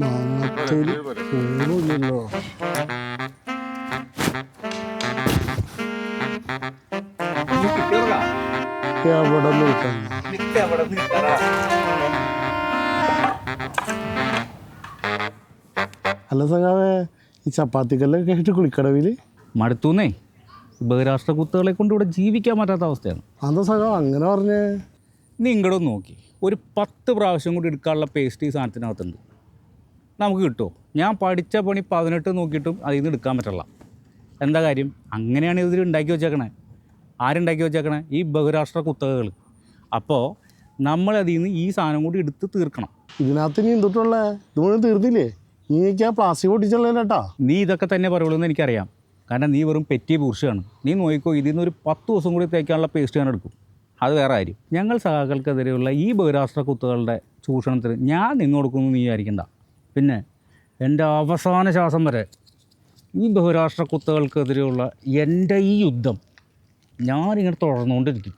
മാങ്ങാത്തൊലി ഊണില്ലല്ലോ എവിടെ നിൽക്കാൻ അല്ല സഖാവേ ഈ ചപ്പാത്തിക്കല്ലൊക്കെ ആയിട്ട് കുളിക്കടവിൽ മടുത്തൂന്നേ. ബഹിരാഷ്ട്ര കുത്തുകളെ കൊണ്ട് ഇവിടെ ജീവിക്കാൻ പറ്റാത്ത അവസ്ഥയാണ്. അതെന്താ സഖാവ് അങ്ങനെ പറഞ്ഞേ? നീ ഇങ്ങോട്ട് നോക്കി. ഒരു പത്ത് പ്രാവശ്യം കൂടി എടുക്കാനുള്ള പേസ്റ്റ് ഈ സാധനത്തിനകത്തുണ്ട്. നമുക്ക് കിട്ടുമോ? ഞാൻ പഠിച്ച പണി പതിനെട്ട് നോക്കിയിട്ടും അതിൽ നിന്ന് എടുക്കാൻ പറ്റില്ല. എന്താ കാര്യം? അങ്ങനെയാണ് ഇതിൽ ഉണ്ടാക്കി വെച്ചേക്കണേ. ആരുണ്ടാക്കി വെച്ചേക്കണേ? ഈ ബഹുരാഷ്ട്ര കുത്തകകൾ അപ്പോൾ നമ്മൾ അതിൽ നിന്ന് ഈ സാധനം കൂടി എടുത്ത് തീർക്കണം. ഇതിനകത്ത് നീ എന്തുട്ടുള്ള? ഇത് മുഴുവൻ തീർന്നില്ലേ? ഇനിക്ക് ആ പ്ലാസ്റ്റിക് പൊട്ടിച്ചല്ലേട്ടാ നീ ഇതൊക്കെ തന്നെ പറയുള്ളൂ എന്ന് എനിക്കറിയാം. കാരണം നീ വെറും പെറ്റി പുരുഷമാണ് നീ നോക്കിക്കോ ഇതിൽ നിന്ന് ഒരു പത്ത് ദിവസം കൂടി തേക്കാനുള്ള പേസ്റ്റ് ഞാൻ എടുക്കും. അത് വേറെ കാര്യം. ഞങ്ങൾ സഹാക്കൾക്കെതിരെയുള്ള ഈ ബഹിരാഷ്ട്ര കുത്തുകളുടെ ചൂഷണത്തിന് ഞാൻ നിന്ന് കൊടുക്കുന്നു നീ വിചാരിക്കണ്ട. പിന്നെ എന്റെ അവസാന ശ്വാസം വരെ ഈ ബഹുരാഷ്ട്ര കുത്തുകൾക്കെതിരെയുള്ള എന്റെ ഈ യുദ്ധം ഞാനിങ്ങനെ തുടർന്നുകൊണ്ടിരിക്കും.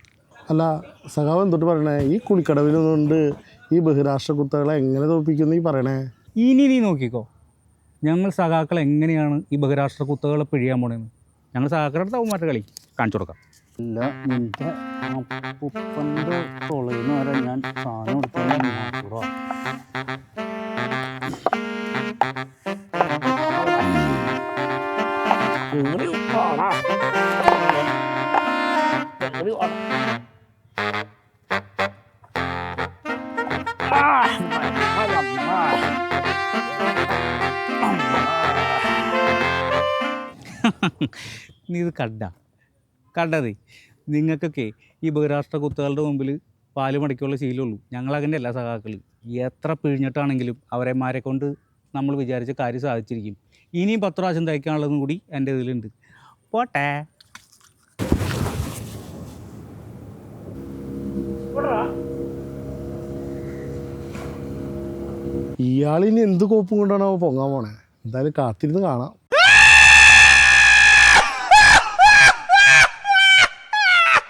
അല്ല സഖാവ് എന്തൊട്ട് പറയണേ? ഈ കുളിക്കടവിൽ നിന്നുകൊണ്ട് ഈ ബഹിരാഷ്ട്ര കുത്തകളെ എങ്ങനെ തോൽപ്പിക്കുന്നു ഈ പറയണേ? ഇനി നീ നോക്കിക്കോ. ഞങ്ങൾ സഖാക്കൾ എങ്ങനെയാണ് ഈ ബഹിരാഷ്ട്ര കുത്തുകളെ പിഴിയാൻ പോണേന്ന്? ഞങ്ങൾ സഖാക്കളുടെ അടുത്ത് മറ്റേ കളി കാണിച്ചു കൊടുക്കാം. അല്ല നിന്റെ ഉപ്പന്റെ തൊളയിന്ന് വരെ ഞാൻ സാധനം എടുത്തോളാം നീ ഇത് കണ്ട? കണ്ടത്? നിങ്ങൾക്കൊക്കെ ഈ ബഹിരാഷ്ട്ര കുത്തുകളുടെ മുമ്പിൽ പാൽ മടക്കിയുള്ള ശീലമുള്ളൂ. ഞങ്ങളങ്ങനെ അല്ല സഹാക്കൾ എത്ര പിഴിഞ്ഞിട്ടാണെങ്കിലും അവരെമാരെ കൊണ്ട് നമ്മൾ വിചാരിച്ച കാര്യം സാധിച്ചിരിക്കും. ഇനിയും പത്ത് പ്രാവശ്യം തയ്ക്കാനുള്ളതും കൂടി എന്റെ ഇതിലുണ്ട്. പോട്ടെ. ഇയാളിനി എന്ത് കോപ്പും കൊണ്ടാണ് പൊങ്ങാൻ പോണേ? എന്തായാലും കാത്തിരുന്ന് കാണാം.